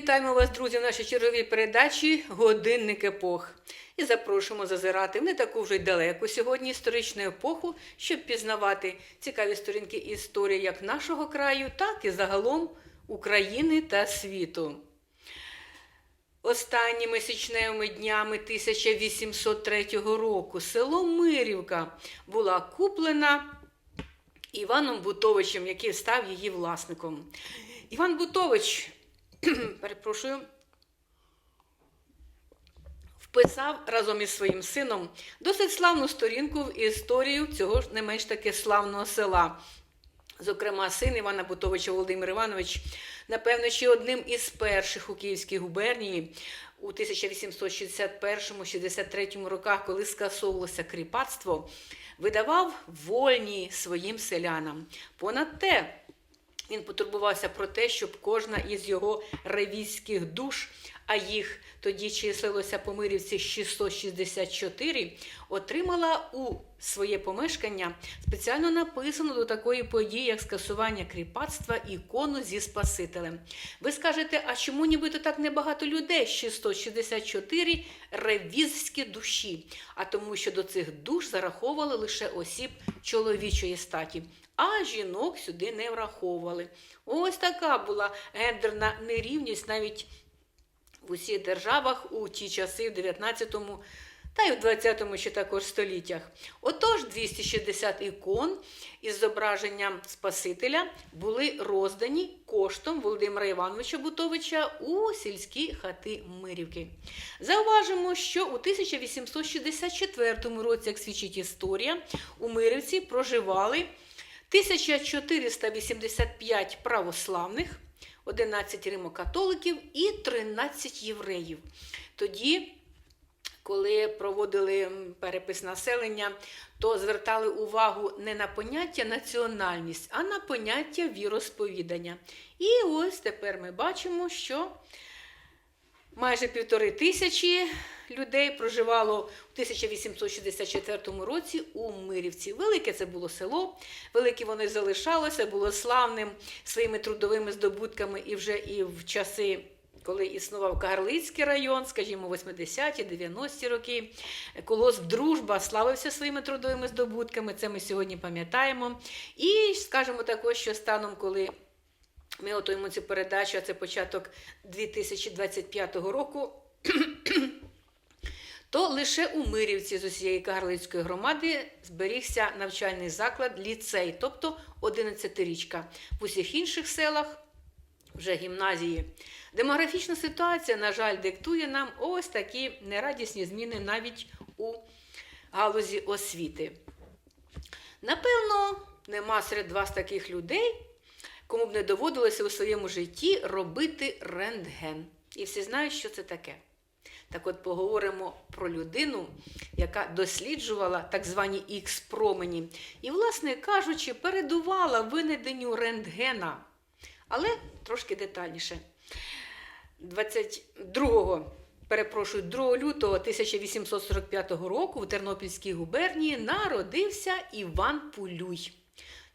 Вітаємо вас, друзі, в нашій черговій передачі Годинник епох. І запрошуємо зазирати в не таку вже й далеку сьогодні історичну епоху, щоб пізнавати цікаві сторінки історії як нашого краю, так і загалом України та світу. Останніми січневими днями 1803 року село Мирівка була куплена Іваном Бутовичем, який став її власником. Іван Бутович, перепрошую, вписав разом із своїм сином досить славну сторінку в історію цього ж не менш таки славного села. Зокрема, син Івана Бутовича Володимир Іванович, напевно, ще одним із перших у Київській губернії у 1861-63 роках, коли скасовувалося кріпацтво, видавав вольні своїм селянам. Понад те, він потурбувався про те, щоб кожна із його ревізьких душ, а їх тоді числилося по мирівці 664, отримала у своє помешкання спеціально написану до такої події, як скасування кріпацтва ікону зі Спасителем. Ви скажете, а чому нібито так небагато людей? 664 ревізські душі. А тому, що до цих душ зараховували лише осіб чоловічої статі а жінок сюди не враховували. Ось така була гендерна нерівність навіть в усіх державах у ті часи, в 19-му та й в 20-му ще також століттях. Отож, 260 ікон із зображенням Спасителя були роздані коштом Володимира Івановича Бутовича у сільські хати Мирівки. Зауважимо, що у 1864 році, як свідчить історія, у Мирівці проживали 1485 православних, 11 римокатоликів і 13 євреїв. Тоді, коли проводили перепис населення, то звертали увагу не на поняття національність, а на поняття віросповідання. І ось тепер ми бачимо, що майже півтори тисячі людей проживало у 1864 році у Мирівці. Велике це було село, велике воно залишалося, було славним своїми трудовими здобутками і вже і в часи. Коли існував Кагарлицький район, скажімо, 80-ті, 90-ті роки, колос Дружба славився своїми трудовими здобутками, це ми сьогодні пам'ятаємо. І скажемо також, що станом, коли ми готуємо цю передачу, а це початок 2025 року, то лише у Мирівці з усієї Кагарлицької громади зберігся навчальний заклад ліцей, тобто 11-річка. В усіх інших селах вже гімназії. Демографічна ситуація, на жаль, диктує нам ось такі нерадісні зміни навіть у галузі освіти. Напевно, нема серед вас таких людей, кому б не доводилося у своєму житті робити рентген. І всі знають, що це таке. Так от поговоримо про людину, яка досліджувала так звані ікс-промені, і, власне кажучи, передувала винайденню рентгена. Але трошки детальніше. 22 перепрошую, 2 лютого 1845 року в Тернопільській губернії народився Іван Пулюй.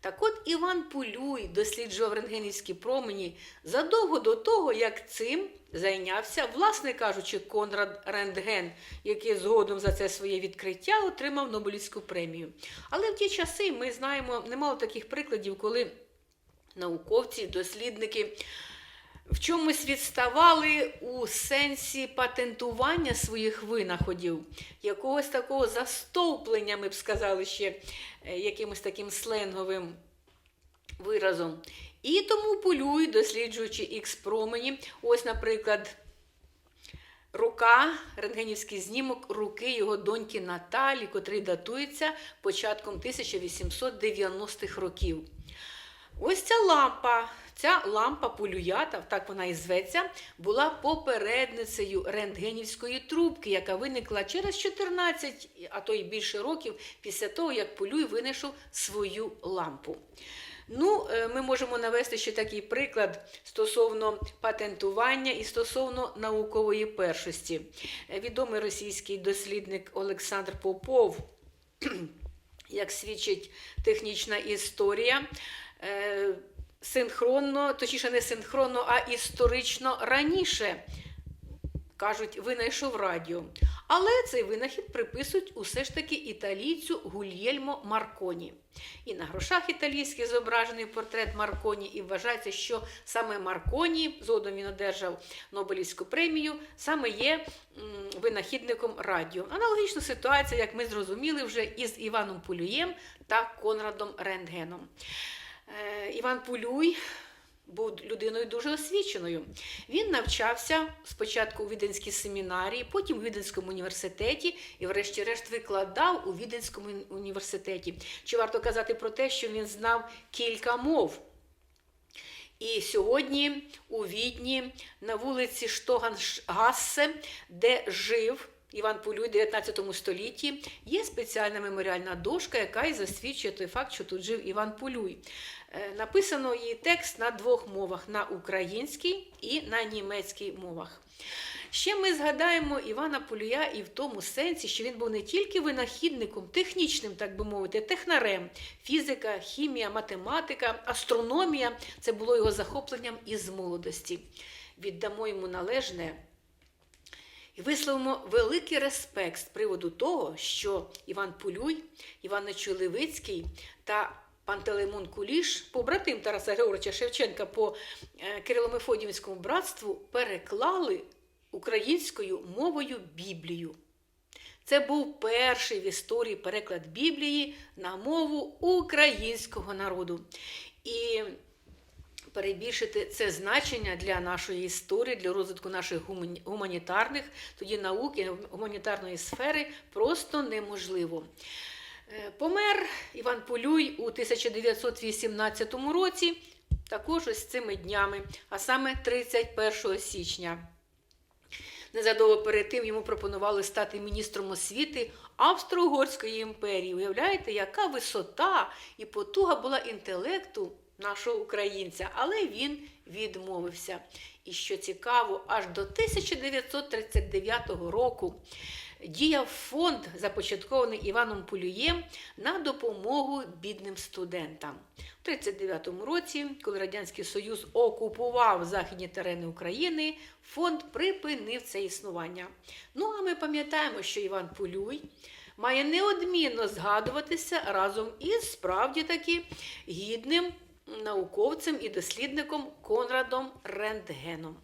Так от Іван Пулюй досліджував рентгенівські промені задовго до того, як цим зайнявся, власне кажучи, Конрад Рентген, який згодом за це своє відкриття отримав Нобелівську премію. Але в ті часи ми знаємо немало таких прикладів, коли науковці, дослідники в чомусь відставали у сенсі патентування своїх винаходів, якогось такого застовплення, ми б сказали ще е, якимось таким сленговим виразом. І тому полюй, досліджуючи ікс промені, ось, наприклад, рука, рентгенівський знімок руки його доньки Наталі, котрий датується початком 1890-х років. Ось ця лампа, ця лампа полюята, так вона і зветься, була попередницею рентгенівської трубки, яка виникла через 14, а то й більше років після того, як полюй винайшов свою лампу. Ну, е, ми можемо навести ще такий приклад стосовно патентування і стосовно наукової першості. Е, Відомий російський дослідник Олександр Попов, як свідчить технічна історія, е, синхронно, точніше, не синхронно, а історично раніше. Кажуть, винайшов радіо. Але цей винахід приписують усе ж таки італійцю Гульєльмо Марконі. І на грошах італійських зображений портрет Марконі, і вважається, що саме Марконі, згодом він одержав Нобелівську премію, саме є винахідником радіо. Аналогічна ситуація, як ми зрозуміли вже із Іваном Пулюєм та Конрадом Рентгеном. Е, Іван Пулюй був людиною дуже освіченою. Він навчався спочатку у Віденській семінарії, потім у Віденському університеті і, врешті-решт, викладав у Віденському університеті. Чи варто казати про те, що він знав кілька мов? І сьогодні у Відні на вулиці Штогангассе, де жив Іван Пулюй в 19 столітті, є спеціальна меморіальна дошка, яка і засвідчує той факт, що тут жив Іван Пулюй. Е, Написано її текст на двох мовах: на українській і на німецькій мовах. Ще ми згадаємо Івана Полюя і в тому сенсі, що він був не тільки винахідником, технічним, так би мовити, технарем, фізика, хімія, математика, астрономія це було його захопленням із молодості. Віддамо йому належне і висловимо великий респект з приводу того, що Іван Пулюй, Іван Нечуй-Левицький та Пантелеймон Куліш, побратим Тараса Григоровича Шевченка по е, Кирило-Мефодіївському братству, переклали українською мовою Біблію. Це був перший в історії переклад Біблії на мову українського народу. І перебільшити це значення для нашої історії, для розвитку наших гуманітарних, тоді науки, гуманітарної сфери просто неможливо. Е, Помер Іван Полюй у 1918 році, також ось цими днями, а саме 31 січня. Незадовго перед тим йому пропонували стати міністром освіти Австро-Угорської імперії. Уявляєте, яка висота і потуга була інтелекту нашого українця, але він відмовився. І що цікаво, аж до 1939 року діяв фонд, започаткований Іваном Полюєм, на допомогу бідним студентам. У 1939 році, коли Радянський Союз окупував західні терени України, фонд припинив це існування. Ну а ми пам'ятаємо, що Іван Полюй має неодмінно згадуватися разом із справді таки гідним науковцем і дослідником Конрадом Рентгеном.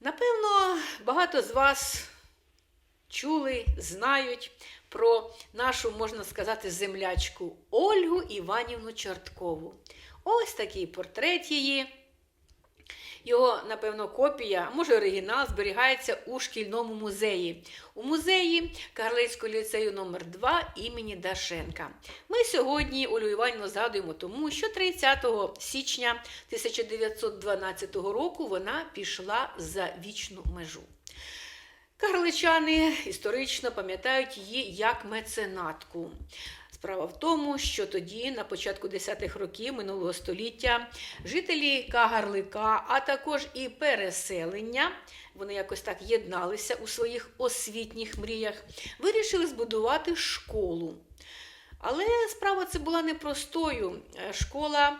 Напевно, багато з вас чули, знають про нашу, можна сказати, землячку Ольгу Іванівну Чорткову. Ось такий портрет її. Його, напевно, копія, може оригінал, зберігається у шкільному музеї. У музеї Карлицького ліцею номер 2 імені Дашенка. Ми сьогодні Олю згадуємо тому, що 30 січня 1912 року вона пішла за вічну межу. Карличани історично пам'ятають її як меценатку. Справа в тому, що тоді, на початку 10-х років минулого століття, жителі Кагарлика, а також і переселення, вони якось так єдналися у своїх освітніх мріях, вирішили збудувати школу. Але справа це була непростою. Е, Школа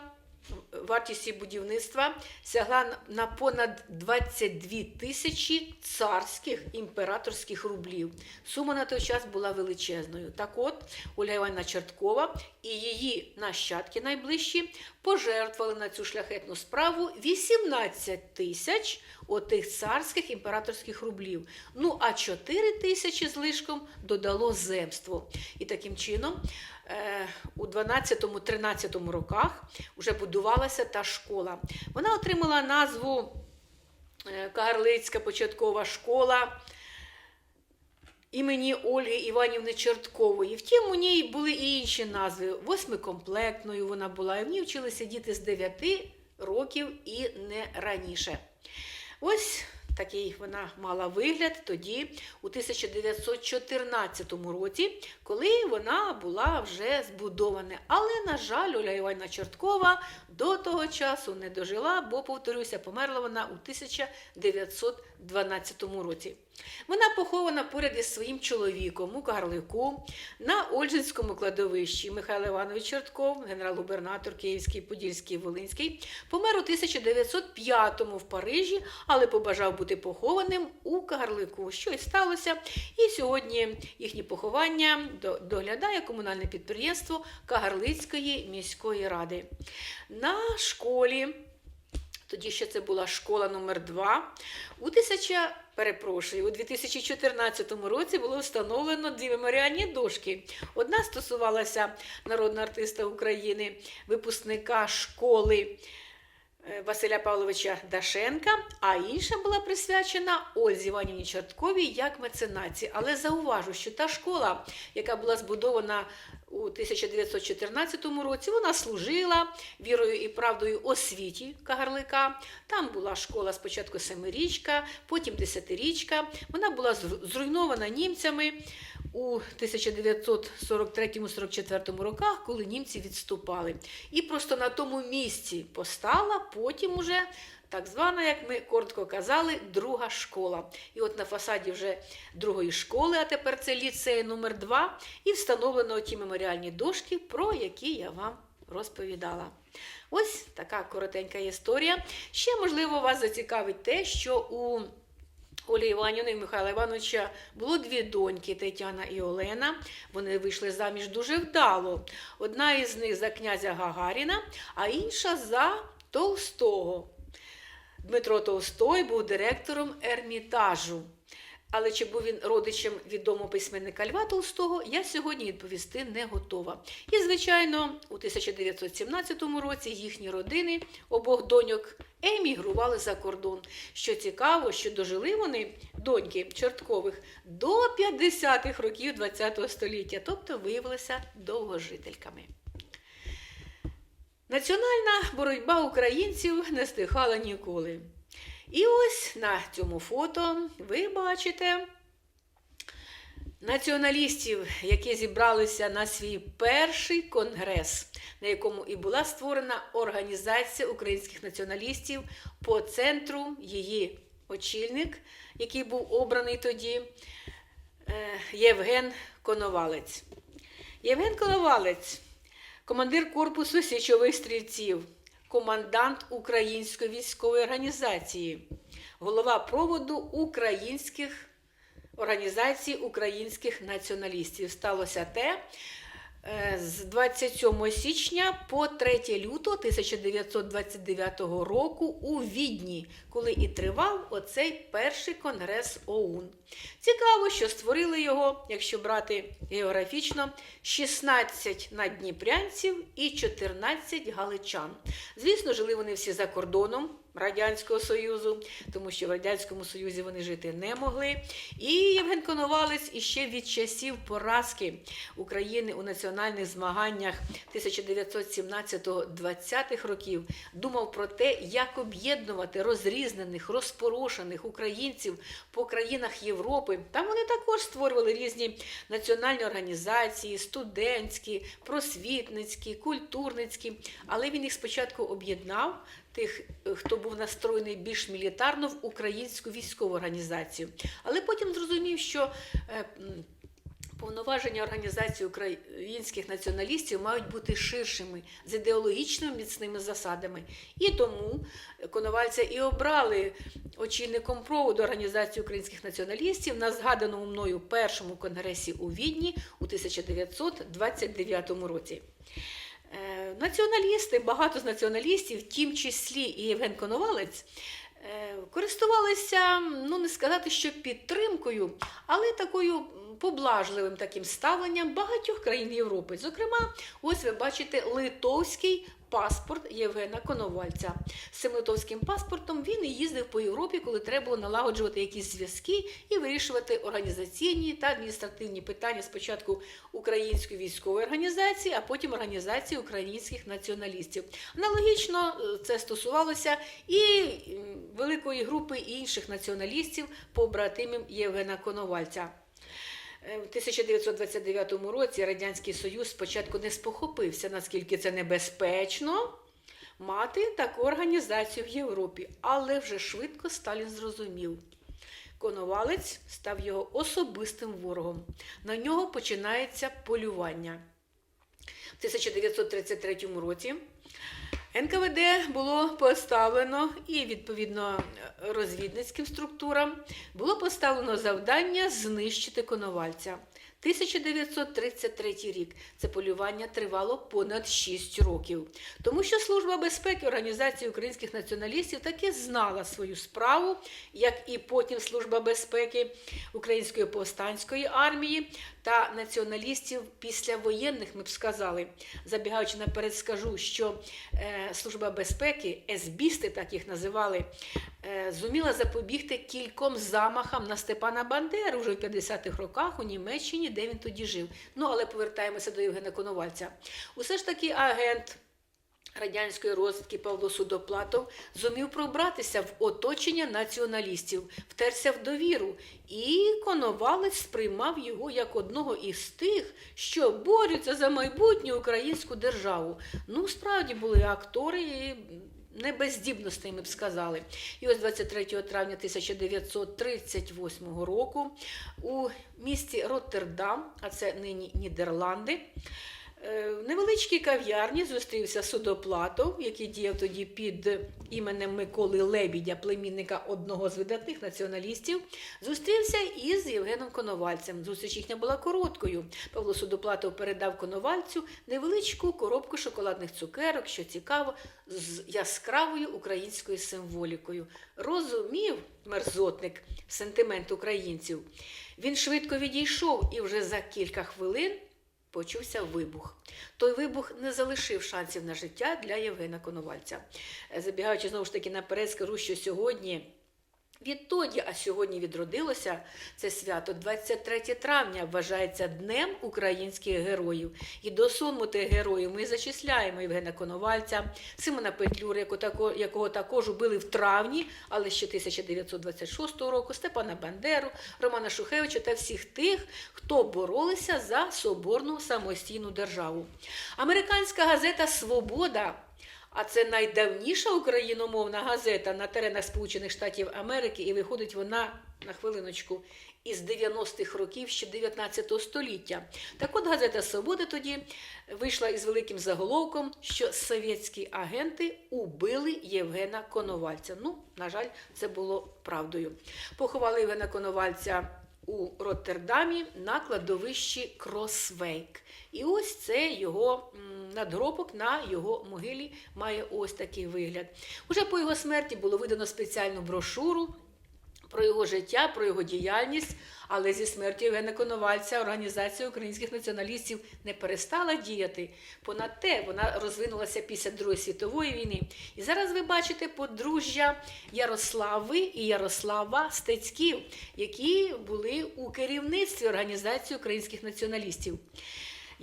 вартість її будівництва сягла на понад 22 тисячі царських імператорських рублів. Сума на той час була величезною. Так от, Оля Іванівна Черткова і її нащадки найближчі пожертвували на цю шляхетну справу 18 тисяч отих царських імператорських рублів. Ну, а 4 тисячі з лишком додало земство. І таким чином у 12-13 роках вже будувалася та школа. Вона отримала назву е, Кагарлицька початкова школа імені Ольги Іванівни Чорткової. Втім, у ній були і інші назви. Восьмикомплектною вона була, і в ній вчилися діти з 9 років і не раніше. Ось такий вона мала вигляд тоді, у 1914 році, коли вона була вже збудована. Але, на жаль, Оля Іванівна Чорткова до того часу не дожила, бо, повторюся, померла вона у 1912 році. Вона похована поряд із своїм чоловіком у Кагарлику на Ольжинському кладовищі. Михайло Іванович Чортков, генерал-губернатор Київський, Подільський, Волинський, помер у 1905-му в Парижі, але побажав бути похованим у Кагарлику. Що й сталося. І сьогодні їхнє поховання доглядає комунальне підприємство Кагарлицької міської ради. На школі тоді ще це була школа номер 2 У 1000, перепрошую, у 2014 році було встановлено дві меморіальні дошки. Одна стосувалася народного артиста України, випускника школи е, Василя Павловича Дашенка, а інша була присвячена Ользі Іванівні Чортковій як меценаці. Але зауважу, що та школа, яка була збудована у 1914 році, вона служила вірою і правдою освіті Кагарлика. Там була школа спочатку семирічка, потім десятирічка. Вона була зруйнована німцями у 1943-44 роках, коли німці відступали. І просто на тому місці постала потім уже так звана, як ми коротко казали, друга школа. І от на фасаді вже другої школи, а тепер це ліцей номер 2 і встановлено ті меморіальні дошки, про які я вам розповідала. Ось така коротенька історія. Ще, можливо, вас зацікавить те, що у Олі Іванівни і Михайла Івановича було дві доньки Тетяна і Олена. Вони вийшли заміж дуже вдало. Одна із них за князя Гагаріна, а інша за Толстого. Дмитро Толстой був директором Ермітажу. Але чи був він родичем відомого письменника Льва Толстого, я сьогодні відповісти не готова. І, звичайно, у 1917 році їхні родини обох доньок емігрували за кордон. Що цікаво, що дожили вони, доньки Чорткових, до 50-х років ХХ століття, тобто виявилися довгожительками. Національна боротьба українців не стихала ніколи. І ось на цьому фото ви бачите націоналістів, які зібралися на свій перший конгрес, на якому і була створена організація українських націоналістів по центру її очільник, який був обраний тоді, е, Євген Коновалець. Євген Коновалець, командир корпусу січових стрільців, командант Української військової організації, голова проводу українських організацій українських націоналістів. Сталося те з 27 січня по 3 лютого 1929 року у Відні, коли і тривав оцей перший конгрес ОУН. Цікаво, що створили його, якщо брати географічно, 16 надніпрянців і 14 галичан. Звісно, жили вони всі за кордоном. Радянського Союзу, тому що в Радянському Союзі вони жити не могли. І Євген Коновалець іще від часів поразки України у національних змаганнях 1917-20-х років думав про те, як об'єднувати розрізнених, розпорошених українців по країнах Європи. Там вони також створювали різні національні організації, студентські, просвітницькі, культурницькі. Але він їх спочатку об'єднав тих, е, хто був настроєний більш мілітарно в українську військову організацію. Але потім зрозумів, що е, повноваження організації українських націоналістів мають бути ширшими, з ідеологічно міцними засадами. І тому Коновальця і обрали очільником проводу організації українських націоналістів на згаданому мною першому конгресі у Відні у 1929 році. Націоналісти, багато з націоналістів, в тім числі і Євген Коновалець, е, користувалися, ну не сказати, що підтримкою, але такою поблажливим таким ставленням багатьох країн Європи. Зокрема, ось ви бачите литовський паспорт Євгена Коновальця. З цим литовським паспортом він і їздив по Європі, коли треба було налагоджувати якісь зв'язки і вирішувати організаційні та адміністративні питання спочатку української військової організації, а потім організації українських націоналістів. Аналогічно е, це стосувалося і великої групи інших націоналістів, побратимів Євгена Коновальця. Е, В 1929 році Радянський Союз спочатку не спохопився, наскільки це небезпечно мати таку організацію в Європі, але вже швидко Сталін зрозумів. Коновалець став його особистим ворогом. На нього починається полювання. В 1933 році НКВД було поставлено і відповідно розвідницьким структурам було поставлено завдання знищити коновальця. 1933 рік це полювання тривало понад 6 років, тому що Служба безпеки Організації українських націоналістів таки знала свою справу, як і потім Служба безпеки Української повстанської армії та націоналістів післявоєнних, ми б сказали. Забігаючи наперед, скажу, що е, Служба безпеки, есбісти, так їх називали, е, зуміла запобігти кільком замахам на Степана Бандеру вже в 50-х роках у Німеччині, де він тоді жив. Ну, але повертаємося до Євгена Коновальця. Усе ж таки агент. Радянської розвідки Павло Судоплатов зумів пробратися в оточення націоналістів, втерся в довіру, і Коновалець сприймав його як одного із тих, що борються за майбутню українську державу. Ну, справді були актори і не без здібностей, ми б сказали. І ось 23 травня 1938 року у місті Роттердам, а це нині Нідерланди. Е, В невеличкій кав'ярні зустрівся судоплатов, який діяв тоді під іменем Миколи Лебідя, племінника одного з видатних націоналістів. Зустрівся із Євгеном Коновальцем. Зустріч їхня була короткою. Павло Судоплатов передав Коновальцю невеличку коробку шоколадних цукерок, що цікаво, з яскравою українською символікою. Розумів мерзотник сентимент українців. Він швидко відійшов і вже за кілька хвилин почувся вибух. Той вибух не залишив шансів на життя для Євгена Коновальця. Забігаючи знову ж таки наперед, скажу, що сьогодні. Відтоді, а сьогодні відродилося це свято 23 травня вважається Днем українських героїв. І до суму тих героїв ми зачисляємо Євгена Коновальця, Симона Петлюри, яко- якого також убили в травні, але ще 1926 року, Степана Бандеру, Романа Шухевича та всіх тих, хто боролися за соборну самостійну державу. Американська газета Свобода. А це найдавніша україномовна газета на теренах Сполучених Штатів Америки, і виходить вона на хвилиночку із 90-х років ще 19 століття. Так от газета Свобода тоді вийшла із великим заголовком, що совєтські агенти убили Євгена Коновальця. Ну, на жаль, це було правдою. Поховали Євгена Коновальця у Роттердамі на кладовищі Кросвейк. І ось це його надгробок на його могилі має ось такий вигляд. Уже по його смерті було видано спеціальну брошуру про його життя, про його діяльність. Але зі смертю Євгена Коновальця Організація українських націоналістів не перестала діяти. Понад те, вона розвинулася після Другої світової війни. І зараз ви бачите подружжя Ярослави і Ярослава Стецьків, які були у керівництві Організації українських націоналістів.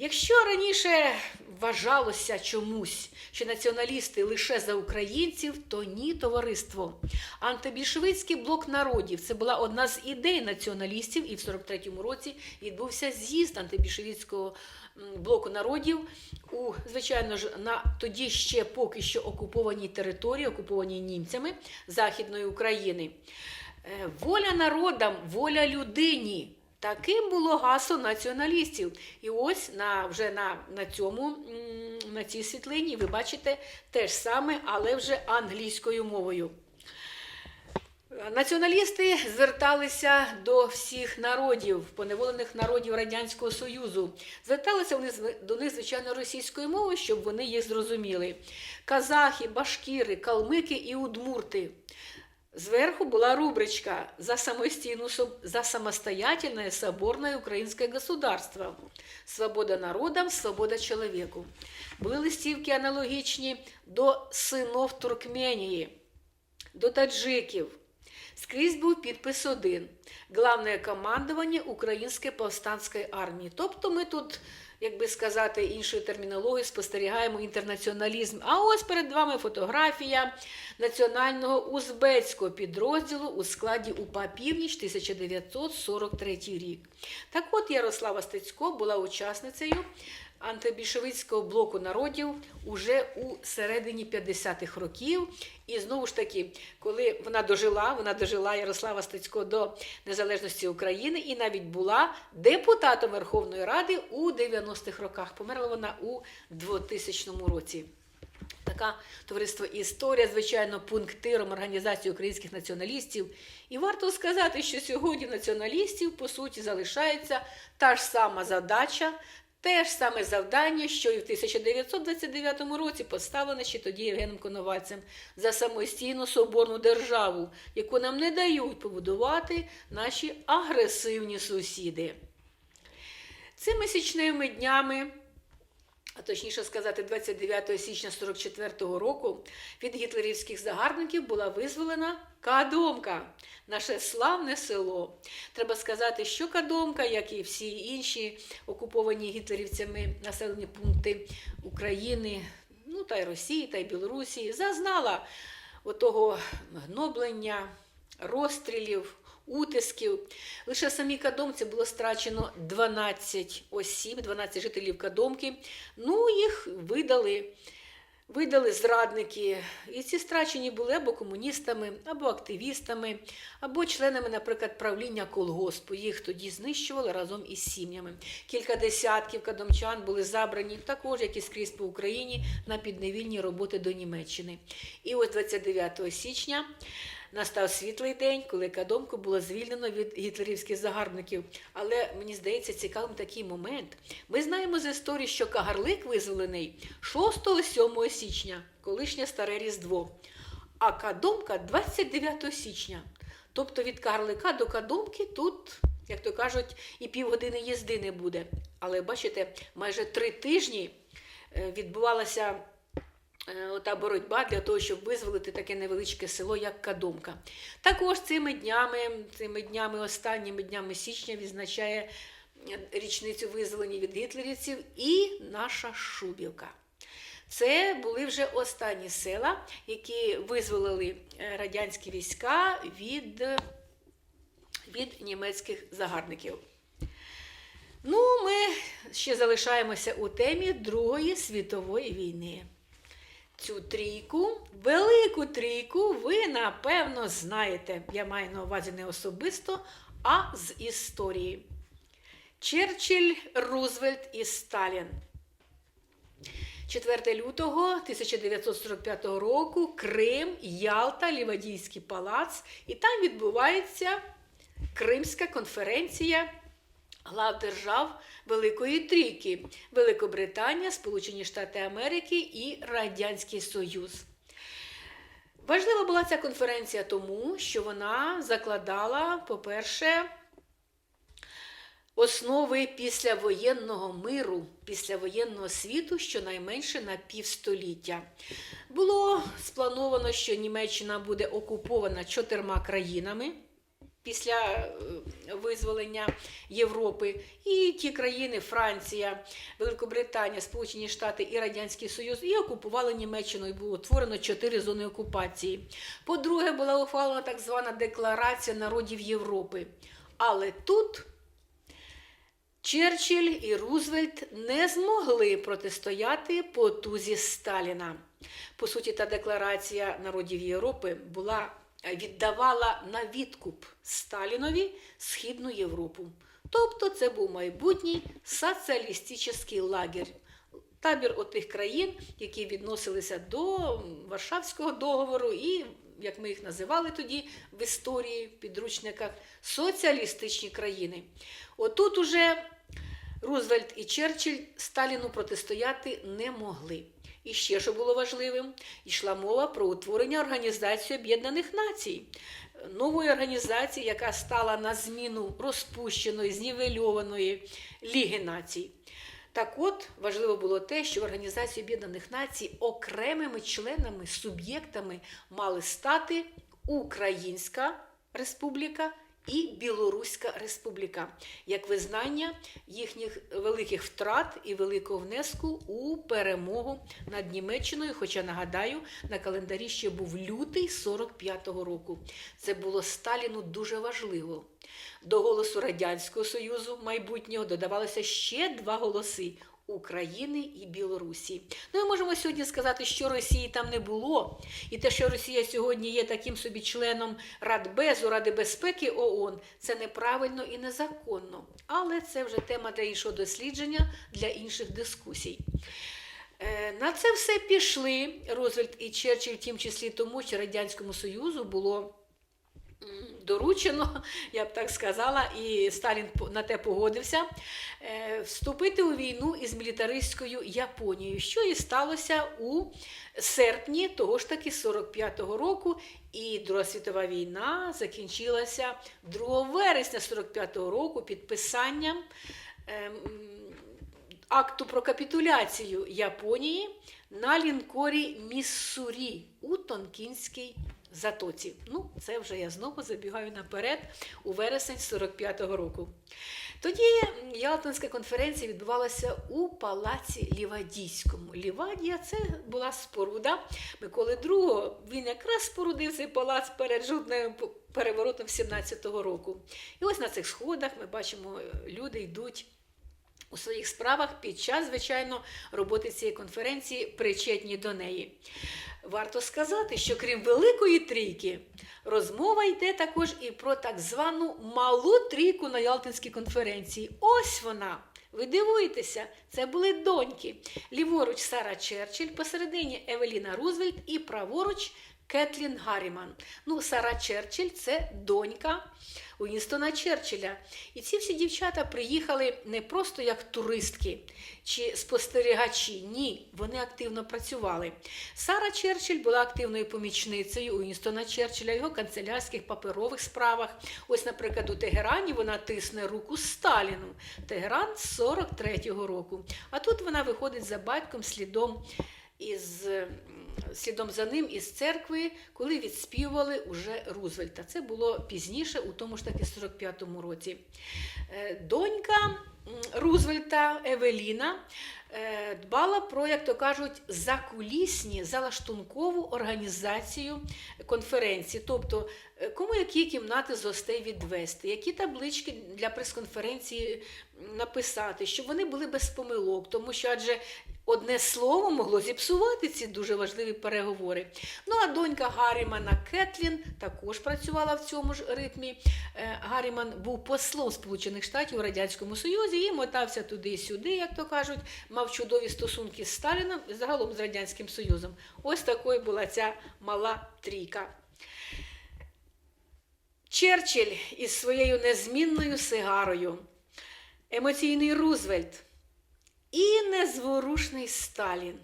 Якщо раніше вважалося чомусь, що націоналісти лише за українців, то ні, товариство. Антибільшовицький блок народів це була одна з ідей націоналістів, і в 43-му році відбувся з'їзд антибільшовицького блоку народів у, звичайно ж, на тоді ще поки що окупованій території, окупованій німцями Західної України. Е, Воля народам, воля людині. Таким було гасло націоналістів. І ось на, вже на, на, цьому, на цій світлині ви бачите те ж саме, але вже англійською мовою. Націоналісти зверталися до всіх народів, поневолених народів Радянського Союзу. Зверталися вони до них, звичайно, російською мовою, щоб вони їх зрозуміли. Казахи, башкіри, калмики і удмурти. Зверху була рубричка за самостійну за самостоятельное соборное украинское государство. Свобода народам, свобода чоловіку. Були листівки аналогічні до синов Туркменії, до таджиків. Скрізь був підпис один: Главне командування Української повстанської армії. Тобто ми тут, як би сказати, іншою термінологією спостерігаємо інтернаціоналізм. А ось перед вами фотографія національного узбецького підрозділу у складі УПА Північ 1943 рік. Так от Ярослава Стецько була учасницею антибільшовицького блоку народів уже у середині 50-х років. І знову ж таки, коли вона дожила, вона дожила Ярослава Стецько до незалежності України і навіть була депутатом Верховної Ради у 90-х роках. Померла вона у 2000 році. Така товариство історія, звичайно, пунктиром організації українських націоналістів. І варто сказати, що сьогодні націоналістів по суті залишається та ж сама задача, те ж саме завдання, що і в 1929 році поставлене ще тоді Євгеном Коновальцем за самостійну соборну державу, яку нам не дають побудувати наші агресивні сусіди. Цими січними днями а точніше сказати, 29 січня 44-го року від гітлерівських загарбників була визволена Кадомка, наше славне село. Треба сказати, що Кадомка, як і всі інші окуповані гітлерівцями населені пункти України, ну та й Росії, та й Білорусі, зазнала отого гноблення, розстрілів утисків. Лише в самій Кадомці було страчено 12 осіб, 12 жителів Кадомки. Ну, їх видали. Видали зрадники, і ці страчені були або комуністами, або активістами, або членами, наприклад, правління колгоспу. Їх тоді знищували разом із сім'ями. Кілька десятків кадомчан були забрані, також як і скрізь по Україні, на підневільні роботи до Німеччини. І ось 29 січня настав світлий день, коли Кадомку було звільнено від гітлерівських загарбників. Але мені здається, цікавим такий момент. Ми знаємо з історії, що Кагарлик визволений 6-7 січня, колишнє старе Різдво, а Кадомка 29 січня. Тобто від Кагарлика до Кадомки тут, як то кажуть, і півгодини їзди не буде. Але бачите, майже три тижні е, відбувалася е, ота боротьба для того, щоб визволити таке невеличке село, як Кадомка. Також цими днями, цими днями, останніми днями січня відзначає річницю визволення від гітлерівців і наша Шубівка. Це були вже останні села, які визволили е, радянські війська від, від німецьких загарбників. Ну, ми ще залишаємося у темі Другої світової війни. Цю трійку, велику трійку, ви напевно знаєте. Я маю на увазі не особисто, а з історії. Черчилль, Рузвельт і Сталін. 4 лютого 1945 року Крим, Ялта, Лівадійський палац, і там відбувається Кримська конференція глав держав Великої Трійки Великобританія, Сполучені Штати Америки і Радянський Союз. Важлива була ця конференція тому, що вона закладала, по-перше, основи післявоєнного миру, післявоєнного світу щонайменше на півстоліття. Було сплановано, що Німеччина буде окупована чотирма країнами. Після е, визволення Європи і ті країни Франція, Великобританія, Сполучені Штати і Радянський Союз і окупували Німеччину і було утворено чотири зони окупації. По-друге, була ухвалена так звана Декларація народів Європи. Але тут Черчилль і Рузвельт не змогли протистояти потузі Сталіна. По суті, та декларація народів Європи була віддавала на відкуп Сталінові Східну Європу. Тобто це був майбутній соціалістичний лагерь. Табір отих країн, які відносилися до Варшавського договору, і, як ми їх називали тоді в історії, в підручниках, соціалістичні країни. Отут уже Рузвельт і Черчилль Сталіну протистояти не могли. І ще що було важливим, йшла мова про утворення Організації Об'єднаних Націй, нової організації, яка стала на зміну розпущеної, знівельованої Ліги націй. Так от важливо було те, що в Організації Об'єднаних Націй окремими членами, суб'єктами мали стати Українська Республіка і Білоруська Республіка як визнання їхніх великих втрат і великого внеску у перемогу над Німеччиною. Хоча нагадаю, на календарі ще був лютий 45-го року. Це було Сталіну дуже важливо. До голосу Радянського Союзу майбутнього додавалося ще два голоси України і Білорусі. Ну і можемо сьогодні сказати, що Росії там не було, і те, що Росія сьогодні є таким собі членом Радбезу, Ради безпеки ООН, це неправильно і незаконно. Але це вже тема для іншого дослідження, для інших дискусій. Е, На це все пішли Рузвельт і Черчилль, в тім числі тому, що Радянському Союзу було доручено, я б так сказала, і Сталін на те погодився, е, вступити у війну із мілітаристською Японією, що і сталося у серпні того ж таки 45-го року. І Друга світова війна закінчилася 2 вересня 45-го року підписанням. ем, акту про капітуляцію Японії на лінкорі Міссурі у Тонкінській затоці. Ну, це вже я знову забігаю наперед у вересень 45-го року. Тоді Ялтинська конференція відбувалася у палаці Лівадійському. Лівадія це була споруда Миколи II. Він якраз спорудив цей палац перед жодним переворотом 17-го року. І ось на цих сходах ми бачимо, люди йдуть у своїх справах під час, звичайно, роботи цієї конференції причетні до неї. Варто сказати, що крім Великої трійки, розмова йде також і про так звану малу трійку на Ялтинській конференції. Ось вона. Ви дивуєтеся, це були доньки. Ліворуч Сара Черчилль, посередині Евеліна Рузвельт і праворуч Кетлін Гарріман. Ну, Сара Черчилль це донька Уінстона Черчилля. І ці всі дівчата приїхали не просто як туристки чи спостерігачі. Ні, вони активно працювали. Сара Черчилль була активною помічницею Уінстона Черчилля, його канцелярських паперових справах. Ось, наприклад, у Тегерані вона тисне руку Сталіну. Тегеран з 43-го року. А тут вона виходить за батьком слідом із слідом за ним із церкви, коли відспівували уже Рузвельта. Це було пізніше, у тому ж таки 45-му році. Е, Донька Рузвельта Евеліна е, дбала про, як то кажуть, закулісні, залаштункову організацію конференції. Тобто, е, кому які кімнати з гостей відвести, які таблички для прес-конференції написати, щоб вони були без помилок, тому що адже одне слово могло зіпсувати ці дуже важливі переговори. Ну а донька Гаррімана Кетлін також працювала в цьому ж ритмі. Е, Гарріман був послом Сполучених Штатів у Радянському Союзі і мотався туди і сюди, як то кажуть, мав чудові стосунки з Сталіном і загалом з Радянським Союзом. Ось такою була ця мала трійка. Черчилль із своєю незмінною сигарою, емоційний Рузвельт і незворушний Сталін.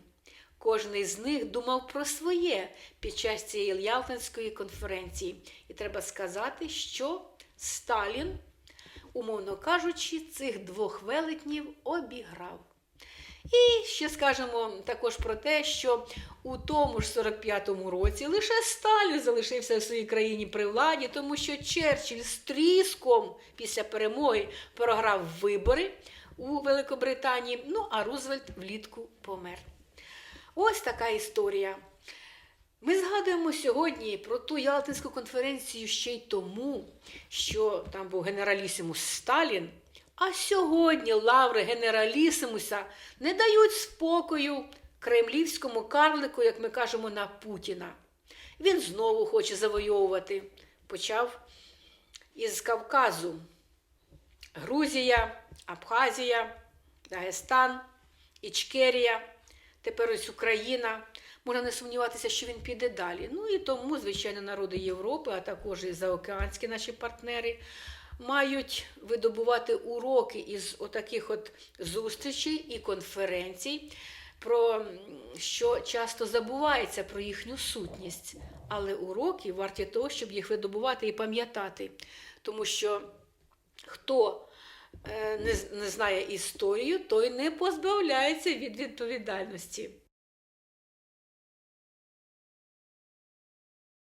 Кожний з них думав про своє під час цієї Ялтинської конференції. І треба сказати, що Сталін, умовно кажучи, цих двох велетнів обіграв. І ще скажемо також про те, що у тому ж 45-му році лише Сталін залишився в своїй країні при владі, тому що Черчилль з тріском після перемоги програв вибори у Великобританії, ну а Рузвельт влітку помер. Ось така історія. Ми згадуємо сьогодні про ту Ялтинську конференцію ще й тому, що там був генералісимус Сталін, а сьогодні лаври генералісимуса не дають спокою кремлівському карлику, як ми кажемо, на Путіна. Він знову хоче завойовувати. Почав із Кавказу. Грузія, Абхазія, Дагестан, Ічкерія, тепер ось Україна. Можна не сумніватися, що він піде далі. Ну і тому, звичайно, народи Європи, а також і заокеанські наші партнери, мають видобувати уроки із отаких от зустрічей і конференцій, про що часто забувається про їхню сутність. Але уроки варті того, щоб їх видобувати і пам'ятати. Тому що хто не, з- не знає історію, той не позбавляється від відповідальності.